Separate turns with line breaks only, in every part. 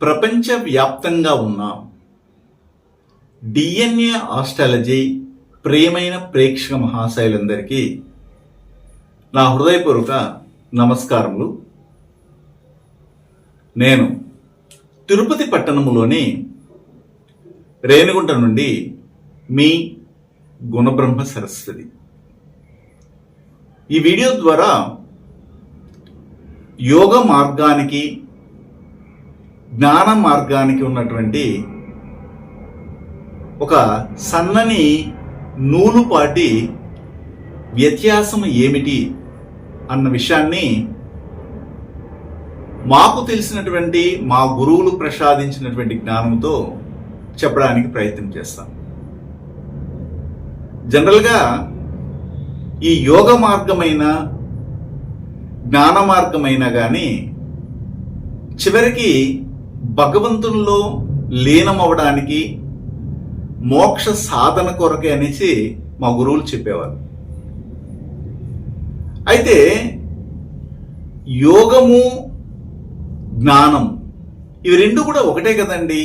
ప్రపంచవ్యాప్తంగా ఉన్న DNA astrology ప్రియమైన ప్రేక్షక మహాశైలందరికీ నా హృదయపూర్వక నమస్కారములు. నేను తిరుపతి పట్టణములోని రేణిగుంట నుండి మీ గుణబ్రహ్మ సరస్వతి. ఈ వీడియో ద్వారా యోగ మార్గానికి జ్ఞాన మార్గానికి ఉన్నటువంటి ఒక సన్నని నూలుపాటి వ్యత్యాసం ఏమిటి అన్న విషయాన్ని మాకు తెలిసినటువంటి మా గురువులు ప్రసాదించినటువంటి జ్ఞానంతో చెప్పడానికి ప్రయత్నం చేస్తాం. జనరల్గా ఈ యోగ మార్గమైన జ్ఞాన మార్గమైనా కానీ చివరికి భగవంతునిలో లీనమవడానికి మోక్ష సాధన కొరకే అనేసి మా గురువులు చెప్పేవారు. అయితే యోగము జ్ఞానం ఇవి రెండు కూడా ఒకటే కదండి.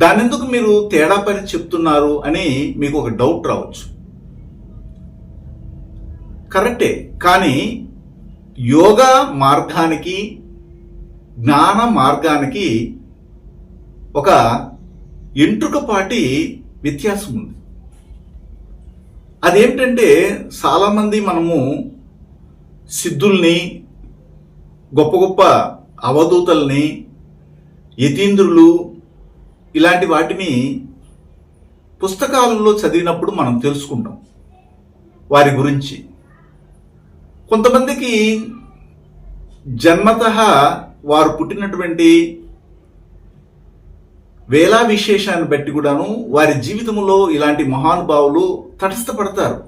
దానెందుకు మీరు తేడా పని చెప్తున్నారు అని మీకు ఒక డౌట్ రావచ్చు. కరెక్టే. కానీ యోగా మార్గానికి జ్ఞాన మార్గానికి ఒక ఎంట్రుకపాటి వ్యత్యాసం ఉంది. అదేమిటంటే చాలామంది మనము సిద్ధుల్ని గొప్ప గొప్ప అవధూతల్ని యతీంద్రులు ఇలాంటి వాటిని పుస్తకాలలో చదివినప్పుడు మనం తెలుసుకుంటాం వారి గురించి. కొంతమందికి జన్మత వారు పుట్టినటువంటి వేలా విశేషాన్ని బట్టి కూడాను వారి జీవితంలో ఇలాంటి మహానుభావులు తటస్థపడతారు.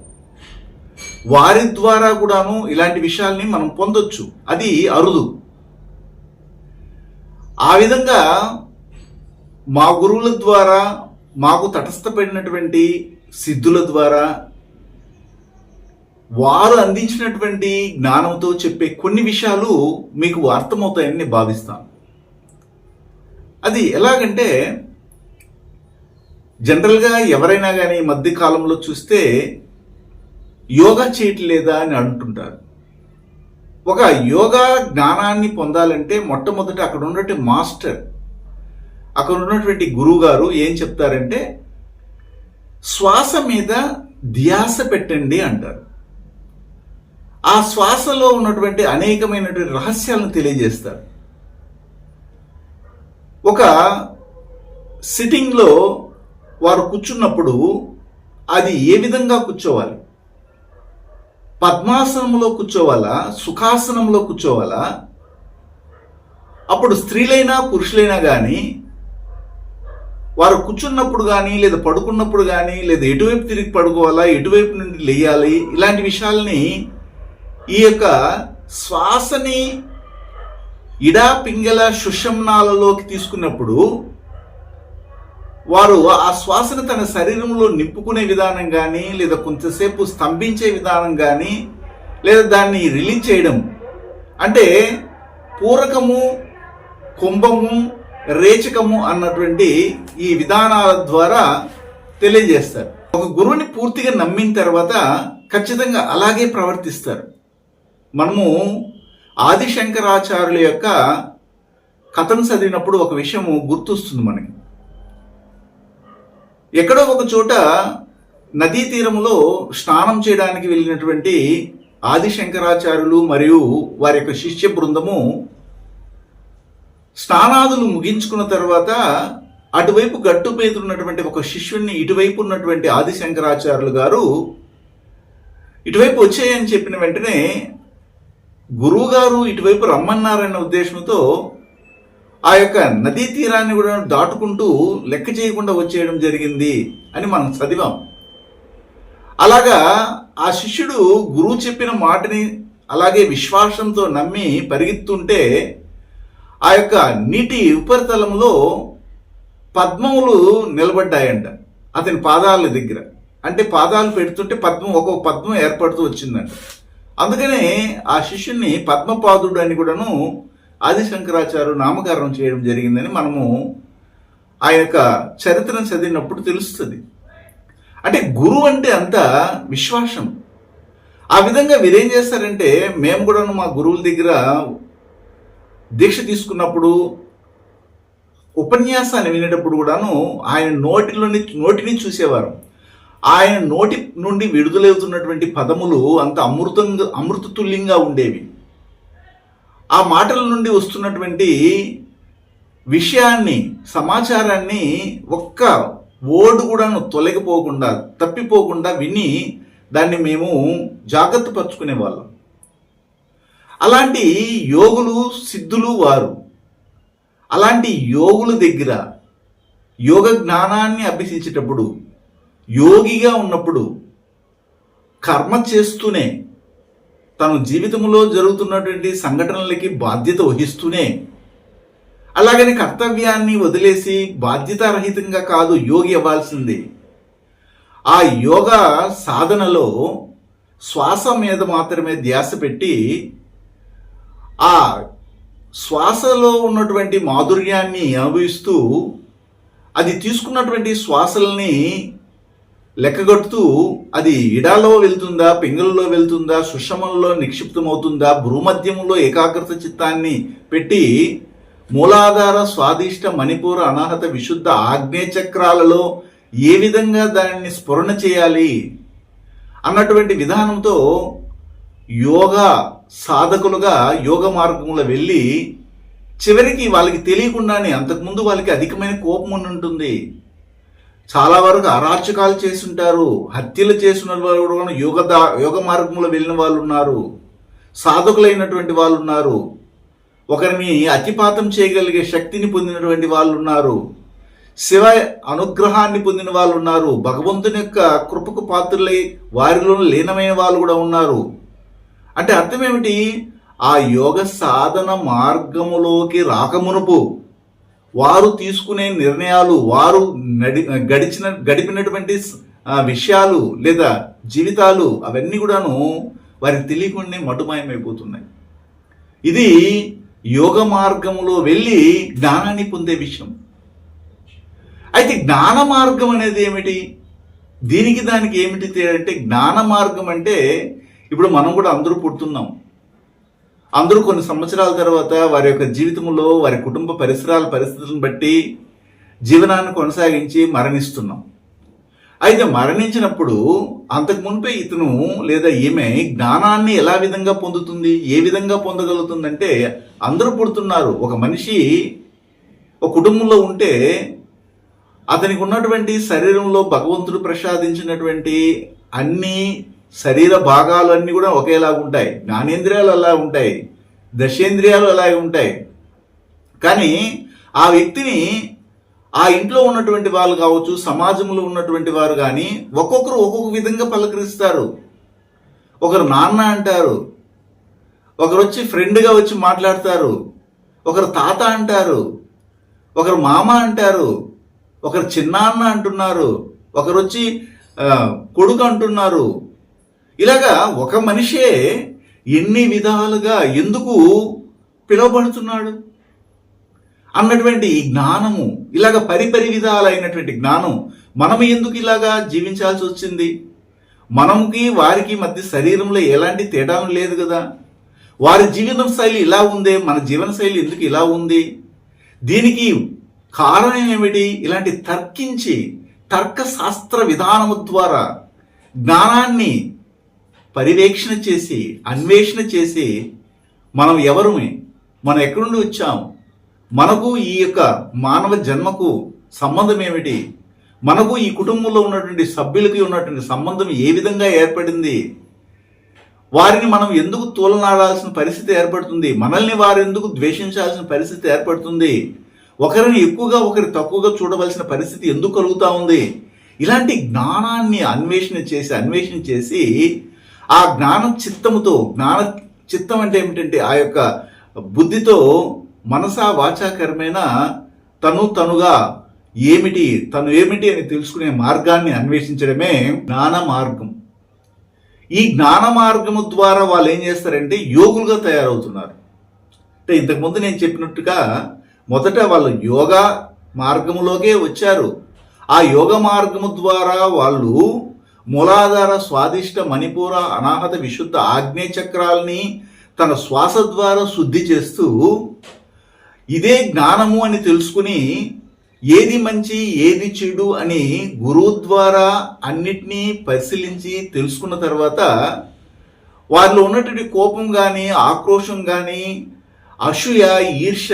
వారి ద్వారా కూడాను ఇలాంటి విషయాల్ని మనం పొందొచ్చు. అది అరుదు. ఆ విధంగా మా గురువుల ద్వారా మాకు తటస్థపడినటువంటి సిద్ధుల ద్వారా వారు అందించినటువంటి జ్ఞానంతో చెప్పే కొన్ని విషయాలు మీకు అర్థమవుతాయని నేను భావిస్తాను. అది ఎలాగంటే జనరల్గా ఎవరైనా కానీ మధ్య కాలంలో చూస్తే యోగా చేయట్లేదా అని అంటుంటారు. ఒక యోగా జ్ఞానాన్ని పొందాలంటే మొట్టమొదట అక్కడ ఉన్నటువంటి మాస్టర్ అక్కడ ఉన్నటువంటి గురువు గారు ఏం చెప్తారంటే శ్వాస మీద ధ్యాస పెట్టండి అంటారు. ఆ శ్వాసలో ఉన్నటువంటి అనేకమైనటువంటి రహస్యాలను తెలియజేస్తారు. ఒక సిట్టింగ్లో వారు కూర్చున్నప్పుడు అది ఏ విధంగా కూర్చోవాలి? పద్మాసనంలో కూర్చోవాలా? సుఖాసనంలో కూర్చోవాలా? అప్పుడు స్త్రీలైనా పురుషులైనా కానీ వారు కూర్చున్నప్పుడు కానీ లేదా పడుకున్నప్పుడు కానీ లేదా ఎటువైపు తిరిగి పడుకోవాలా ఎటువైపు నుండి లేయాలి ఇలాంటి విషయాల్ని ఈ యొక్క శ్వాసని ఇడా పింగళ సుషమ్నాలలోకి తీసుకున్నప్పుడు వారు ఆ శ్వాసను తన శరీరంలో నింపుకునే విధానం కానీ లేదా కొంతసేపు స్తంభించే విధానం కానీ లేదా దాన్ని రిలీజ్ చేయడం. అంటే పూరకము కుంభము రేచకము అన్నటువంటి ఈ విధానాల ద్వారా తెలియజేస్తారు. ఒక గురువుని పూర్తిగా నమ్మిన తర్వాత ఖచ్చితంగా అలాగే ప్రవర్తిస్తారు. మనము ఆదిశంకరాచార్యుల యొక్క కథను చదివినప్పుడు ఒక విషయం గుర్తొస్తుంది మనకి. ఎక్కడో ఒక చోట నదీ తీరంలో స్నానం చేయడానికి వెళ్ళినటువంటి ఆదిశంకరాచార్యులు మరియు వారి యొక్క శిష్య బృందము స్నానాదులు ముగించుకున్న తర్వాత అటువైపు గట్టు మీద ఉన్నటువంటి ఒక శిష్యుణ్ణి ఇటువైపు ఉన్నటువంటి ఆదిశంకరాచార్యులు గారు ఇటువైపు వచ్చాయని చెప్పిన వెంటనే గురువు గారు ఇటువైపు రమ్మన్నారన్న ఉద్దేశంతో ఆ యొక్క నదీ తీరాన్ని కూడా దాటుకుంటూ లెక్క చేయకుండా వచ్చేయడం జరిగింది అని మనం చదివాం. అలాగా ఆ శిష్యుడు గురువు చెప్పిన మాటని అలాగే విశ్వాసంతో నమ్మి పరిగెత్తుంటే ఆ యొక్క నీటి ఉపరితలంలో పద్మములు నిలబడ్డాయంట. అతని పాదాల దగ్గర. అంటే పాదాలు పెడుతుంటే పద్మం ఒక్కొక్క పద్మం ఏర్పడుతూ వచ్చిందంట. అందుకనే ఆ శిష్యుణ్ణి పద్మపాదుడు అని కూడాను ఆదిశంకరాచార్య నామకరణం చేయడం జరిగిందని మనము ఆ యొక్క చరిత్రను చదివినప్పుడు తెలుస్తుంది. అంటే గురువు అంటే అంత విశ్వాసం. ఆ విధంగా వీరేం చేస్తారంటే మేము కూడాను మా గురువుల దగ్గర దీక్ష తీసుకున్నప్పుడు ఉపన్యాసాన్ని వినేటప్పుడు కూడాను ఆయన నోటిలోని నోటిని చూసేవారు. ఆయన నోటి నుండి విడుదలవుతున్నటువంటి పదములు అంత అమృతంగా అమృతతుల్యంగా ఉండేవి. ఆ మాటల నుండి వస్తున్నటువంటి విషయాన్ని సమాచారాన్ని ఒక్క ఓడు కూడాను తొలగిపోకుండా తప్పిపోకుండా విని దాన్ని మేము జాగ్రత్త పరుచుకునే వాళ్ళం. అలాంటి యోగులు సిద్ధులు వారు అలాంటి యోగుల దగ్గర యోగ జ్ఞానాన్ని అభ్యసించేటప్పుడు యోగిగా ఉన్నప్పుడు కర్మ చేస్తూనే తన జీవితంలో జరుగుతున్నటువంటి సంఘటనలకి బాధ్యత వహిస్తూనే అలాగని కర్తవ్యాన్ని వదిలేసి బాధ్యతారహితంగా కాదు యోగి అవ్వాల్సింది. ఆ యోగ సాధనలో శ్వాస మీద మాత్రమే ధ్యాస పెట్టి ఆ శ్వాసలో ఉన్నటువంటి మాధుర్యాన్ని అనుభవిస్తూ అది తీసుకున్నటువంటి శ్వాసల్ని లెక్కగొడుతూ అది ఇడాలో వెళ్తుందా పింగళలో వెళ్తుందా సుషమంలో నిక్షిప్తమవుతుందా భూమధ్యంలో ఏకాగ్రత చిత్తాన్ని పెట్టి మూలాధార స్వాదిష్ట మణిపూర అనాహత విశుద్ధ ఆగ్నేయ చక్రాలలో ఏ విధంగా దానిని స్ఫురణ చేయాలి అన్నటువంటి విధానంతో యోగా సాధకులుగా యోగ మార్గంలో వెళ్ళి చివరికి వాళ్ళకి తెలియకుండానే అంతకుముందు వాళ్ళకి అధికమైన కోపం ఉండి ఉంటుంది చాలా వరకు అరాచకాలు చేస్తుంటారు హత్యలు చేసిన వాళ్ళు కూడా యోగ దా- యోగ మార్గంలో వెళ్ళిన వాళ్ళు ఉన్నారు సాధకులైనటువంటి వాళ్ళు ఉన్నారు ఒకరిని అతిపాతం చేయగలిగే శక్తిని పొందినటువంటి వాళ్ళు ఉన్నారు శివ అనుగ్రహాన్ని పొందిన వాళ్ళు ఉన్నారు భగవంతుని యొక్క కృపకు పాత్రులై వారిలో లీనమైన వాళ్ళు కూడా ఉన్నారు. అంటే అర్థం ఏమిటి? ఆ యోగ సాధన మార్గములోకి రాకమునుపు వారు తీసుకునే నిర్ణయాలు వారు నడి గడిచిన గడిపినటువంటి విషయాలు లేదా జీవితాలు అవన్నీ కూడాను వారికి తెలియకుండానే మటుమాయమైపోతున్నాయి. ఇది యోగ మార్గంలో వెళ్ళి జ్ఞానాన్ని పొందే విషయం. అయితే జ్ఞాన మార్గం అనేది ఏమిటి? దీనికి దానికి ఏమిటి అంటే జ్ఞాన మార్గం అంటే ఇప్పుడు మనం కూడా అందరూ పుడుతున్నాం. అందరూ కొన్ని సంవత్సరాల తర్వాత వారి యొక్క జీవితంలో వారి కుటుంబ పరిసరాల పరిస్థితులను బట్టి జీవనాన్ని కొనసాగించి మరణిస్తున్నాం. అయితే మరణించినప్పుడు అంతకు మునిపే ఇతను లేదా ఈమె జ్ఞానాన్ని ఎలా విధంగా పొందుతుంది ఏ విధంగా పొందగలుగుతుందంటే అందరూ పుడుతున్నారు. ఒక మనిషి ఒక కుటుంబంలో ఉంటే అతనికి ఉన్నటువంటి శరీరంలో భగవంతుడు ప్రసాదించినటువంటి అన్ని శరీర భాగాలు అన్నీ కూడా ఒకేలాగా ఉంటాయి. జ్ఞానేంద్రియాలు అలా ఉంటాయి. దశేంద్రియాలు అలాగే ఉంటాయి. కానీ ఆ వ్యక్తిని ఆ ఇంట్లో ఉన్నటువంటి వాళ్ళు కావచ్చు సమాజంలో ఉన్నటువంటి వారు కానీ ఒక్కొక్కరు ఒక్కొక్క విధంగా పలకరిస్తారు. ఒకరు నాన్న అంటారు. ఒకరు వచ్చి ఫ్రెండ్గా వచ్చి మాట్లాడతారు. ఒకరు తాత అంటారు. ఒకరు మామ అంటారు. ఒకరు చిన్నాన్న అంటున్నారు. ఒకరు వచ్చి కొడుకు అంటున్నారు. ఇలాగా ఒక మనిషే ఎన్ని విధాలుగా ఎందుకు పిలువబడుతున్నాడు? అన్నటువంటి ఈ జ్ఞానము ఇలాగ పరిపరి విధాలైనటువంటి జ్ఞానం మనం ఎందుకు ఇలాగా జీవించాల్సి వచ్చింది? మనముకి వారికి మధ్య శరీరంలో ఎలాంటి తేడా లేదు కదా? వారి జీవన శైలి ఇలా ఉందే మన జీవన శైలి ఎందుకు ఇలా ఉంది? దీనికి కారణం ఏమిటి? ఇలాంటి తర్కించి తర్కశాస్త్ర విధానము ద్వారా జ్ఞానాన్ని పర్యవేక్షణ చేసి అన్వేషణ చేసి మనం ఎవరుమే? మనం ఎక్కడి నుండి వచ్చాం? మనకు ఈ యొక్క మానవ జన్మకు సంబంధం ఏమిటి? మనకు ఈ కుటుంబంలో ఉన్నటువంటి సభ్యులకి ఉన్నటువంటి సంబంధం ఏ విధంగా ఏర్పడింది? వారిని మనం ఎందుకు తూలనాడాల్సిన పరిస్థితి ఏర్పడుతుంది? మనల్ని వారు ఎందుకు ద్వేషించాల్సిన పరిస్థితి ఏర్పడుతుంది? ఒకరిని ఎక్కువగా ఒకరి తక్కువగా చూడవలసిన పరిస్థితి ఎందుకు కలుగుతూ ఉంది? ఇలాంటి జ్ఞానాన్ని అన్వేషణ చేసి అన్వేషణ చేసి ఆ జ్ఞానం చిత్తముతో జ్ఞాన చిత్తం అంటే ఏమిటంటే ఆ యొక్క బుద్ధితో మనసా వాచాకరమైన తను తనుగా ఏమిటి తను ఏమిటి అని తెలుసుకునే మార్గాన్ని అన్వేషించడమే జ్ఞాన మార్గం. ఈ జ్ఞాన మార్గము ద్వారా వాళ్ళు ఏం చేస్తారంటే యోగులుగా తయారవుతున్నారు. అంటే ఇంతకుముందు నేను చెప్పినట్టుగా మొదట వాళ్ళు యోగా మార్గములోకే వచ్చారు. ఆ యోగ మార్గము ద్వారా వాళ్ళు మూలాధార స్వాదిష్ట మణిపూర అనాహత విశుద్ధ ఆగ్నేయ చక్రాల్ని తన శ్వాస ద్వారా శుద్ధి చేస్తూ ఇదే జ్ఞానము అని తెలుసుకుని ఏది మంచి ఏది చెడు అని గురువు ద్వారా అన్నిటినీ పరిశీలించి తెలుసుకున్న తర్వాత వారిలో ఉన్నటువంటి కోపం కానీ ఆక్రోషం కానీ అసూయ ఈర్ష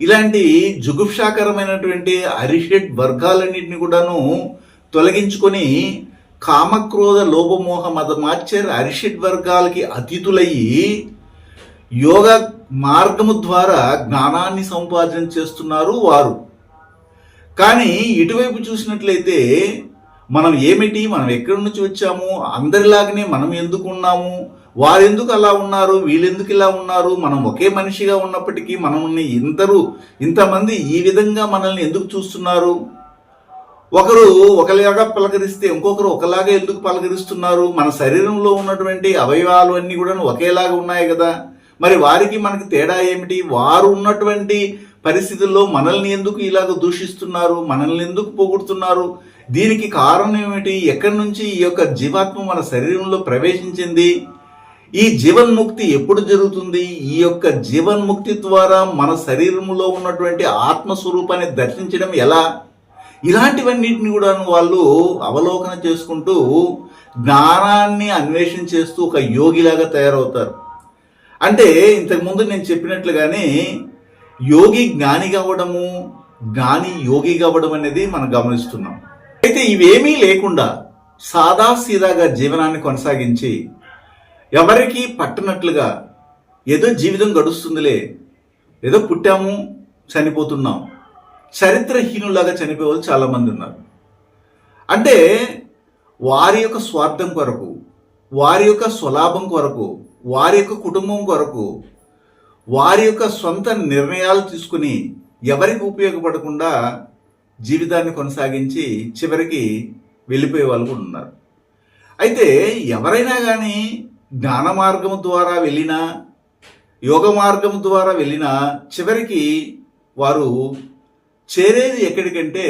ఇలాంటి జుగుప్సాకరమైనటువంటి అరిషెడ్ వర్గాలన్నింటినీ కూడాను తొలగించుకొని కామక్రోధ లోపమోహ మదమాచర్ అరిషిడ్ వర్గాలకి అతీతులయ్యి యోగ మార్గము ద్వారా జ్ఞానాన్ని సంపాదన చేస్తున్నారు వారు. కానీ ఇటువైపు చూసినట్లయితే మనం ఏమిటి? మనం ఎక్కడి నుంచి వచ్చాము? అందరిలాగానే మనం ఎందుకు ఉన్నాము? వారెందుకు అలా ఉన్నారు? వీళ్ళెందుకు ఇలా ఉన్నారు? మనం ఒకే మనిషిగా ఉన్నప్పటికీ మనల్ని ఇందరూ ఇంతమంది ఈ విధంగా మనల్ని ఎందుకు చూస్తున్నారు? ఒకరు ఒకలాగా పలకరిస్తే ఇంకొకరు ఒకలాగా ఎందుకు పలకరిస్తున్నారు? మన శరీరంలో ఉన్నటువంటి అవయవాలు అన్నీ కూడా ఒకేలాగా ఉన్నాయి కదా. మరి వారికి మనకి తేడా ఏమిటి? వారు ఉన్నటువంటి పరిస్థితుల్లో మనల్ని ఎందుకు ఇలాగ దూషిస్తున్నారు? మనల్ని ఎందుకు పొగుడుతున్నారు? దీనికి కారణం ఏమిటి? ఎక్కడి నుంచి ఈ యొక్క జీవాత్మ మన శరీరంలో ప్రవేశించింది? ఈ జీవన్ముక్తి ఎప్పుడు జరుగుతుంది? ఈ యొక్క జీవన్ముక్తి ద్వారా మన శరీరంలో ఉన్నటువంటి ఆత్మస్వరూపాన్ని దర్శించడం ఎలా? ఇలాంటివన్నిటిని కూడా వాళ్ళు అవలోకన చేసుకుంటూ జ్ఞానాన్ని అన్వేషణ చేస్తూ ఒక యోగిలాగా తయారవుతారు. అంటే ఇంతకుముందు నేను చెప్పినట్లుగానే యోగి జ్ఞాని కావడము జ్ఞాని యోగి కావడం అనేది మనం గమనిస్తున్నాం. అయితే ఇవేమీ లేకుండా సాదా సీదాగా జీవనాన్ని కొనసాగించి ఎవరికి పట్టనట్లుగా ఏదో జీవితం గడుస్తుందిలే ఏదో పుట్టాము చనిపోతున్నాం. చరిత్రహీనులాగా చనిపోయే వాళ్ళు చాలామంది ఉన్నారు. అంటే వారి యొక్క స్వార్థం కొరకు వారి యొక్క స్వలాభం కొరకు వారి యొక్క కుటుంబం కొరకు వారి యొక్క సొంత నిర్ణయాలు తీసుకుని ఎవరికి ఉపయోగపడకుండా జీవితాన్ని కొనసాగించి చివరికి వెళ్ళిపోయే వాళ్ళు కూడా ఉన్నారు. అయితే ఎవరైనా కానీ జ్ఞాన మార్గం ద్వారా వెళ్ళినా యోగ మార్గం ద్వారా వెళ్ళినా చివరికి వారు చేరేది ఎక్కడికంటే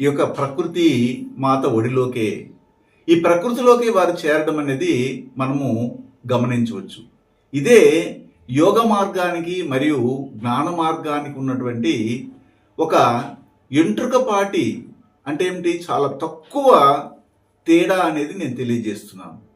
ఈ యొక్క ప్రకృతి మాత ఒడిలోకే. ఈ ప్రకృతిలోకి వారు చేరడం అనేది మనము గమనించవచ్చు. ఇదే యోగ మార్గానికి మరియు జ్ఞాన మార్గానికి ఉన్నటువంటి ఒక ఎంట్రుకపాటి అంటే ఏమిటి? చాలా తక్కువ తేడా అనేది నేను తెలియజేస్తున్నాను.